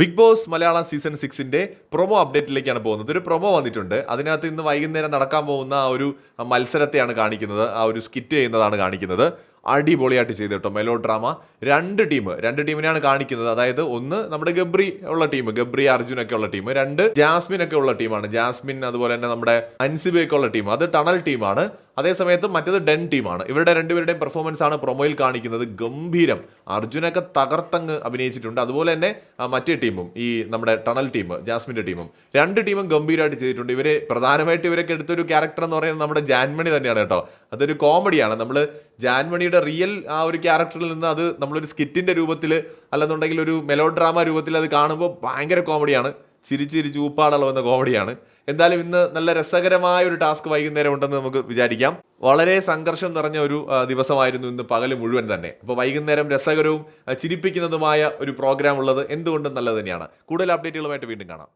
Big Boss Malayalam season സിക്സിന്റെ promo അപ്ഡേറ്റിലേക്കാണ് പോകുന്നത്. ഒരു പ്രൊമോ വന്നിട്ടുണ്ട്. അതിനകത്ത് ഇന്ന് വൈകുന്നേരം നടക്കാൻ പോകുന്ന ആ ഒരു മത്സരത്തെയാണ് കാണിക്കുന്നത്. ആ ഒരു സ്കിറ്റ് ചെയ്യുന്നതാണ് കാണിക്കുന്നത്. അടിപൊളിയായിട്ട് ചെയ്തു കേട്ടോ. മെലോ ഡ്രാമ രണ്ട് ടീം രണ്ട് ടീമിനെയാണ് കാണിക്കുന്നത്. അതായത് ഒന്ന് നമ്മുടെ ഗബ്രി ഉള്ള ടീം ഗബ്രി അർജുൻ ഒക്കെ ഉള്ള ടീം രണ്ട് ജാസ്മിൻ ഒക്കെ ഉള്ള ടീമാണ് ജാസ്മിൻ അതുപോലെ തന്നെ നമ്മുടെ അൻസിബയൊക്കെ ഉള്ള ടീം അത് ടണൽ ടീമാണ് അതേ മറ്റത് ഡെൻ ടീമാണ്. ഇവരുടെ രണ്ടുപേരുടെയും പെർഫോമൻസ് ആണ് പ്രൊമോയിൽ കാണിക്കുന്നത്. ഗംഭീരം. അർജുനൊക്കെ തകർത്തങ്ങ് അഭിനയിച്ചിട്ടുണ്ട്. അതുപോലെ തന്നെ മറ്റേ ടീമും ഈ നമ്മുടെ ടണൽ ടീം ജാസ്മിന്റെ ടീമും. രണ്ട് ടീമും ഗംഭീരമായിട്ട് ചെയ്തിട്ടുണ്ട്. ഇവർ പ്രധാനമായിട്ട് ഇവരൊക്കെ എടുത്തൊരു ക്യാരക്ടർ എന്ന് പറയുന്നത് നമ്മുടെ ജാൻമണി തന്നെയാണ് കേട്ടോ. അതൊരു കോമഡിയാണ് നമ്മൾ ജാൻമണിയുടെ റിയൽ ആ ഒരു ക്യാരക്ടറിൽ നിന്ന് അത് നമ്മളൊരു സ്കിറ്റിന്റെ രൂപത്തിൽ അല്ലെന്നുണ്ടെങ്കിൽ ഒരു മെലോഡ്രാമ രൂപത്തിൽ അത് കാണുമ്പോൾ ഭയങ്കര കോമഡിയാണ് ചിരിച്ച് ചിരിച്ച് ഊപ്പാടളവുന്ന കോമഡിയാണ്. എന്തായാലും ഇന്ന് നല്ല രസകരമായ ഒരു ടാസ്ക് വൈകുന്നേരം ഉണ്ടെന്ന് നമുക്ക് വിചാരിക്കാം. വളരെ സംഘർഷം നിറഞ്ഞ ഒരു ദിവസമായിരുന്നു ഇന്ന് പകൽ മുഴുവൻ തന്നെ. അപ്പോൾ വൈകുന്നേരം രസകരവും ചിരിപ്പിക്കുന്നതുമായ ഒരു പ്രോഗ്രാം ഉള്ളത് എന്തുകൊണ്ടും നല്ലത് തന്നെയാണ്. കൂടുതൽ അപ്ഡേറ്റുകളുമായിട്ട് വീണ്ടും കാണാം.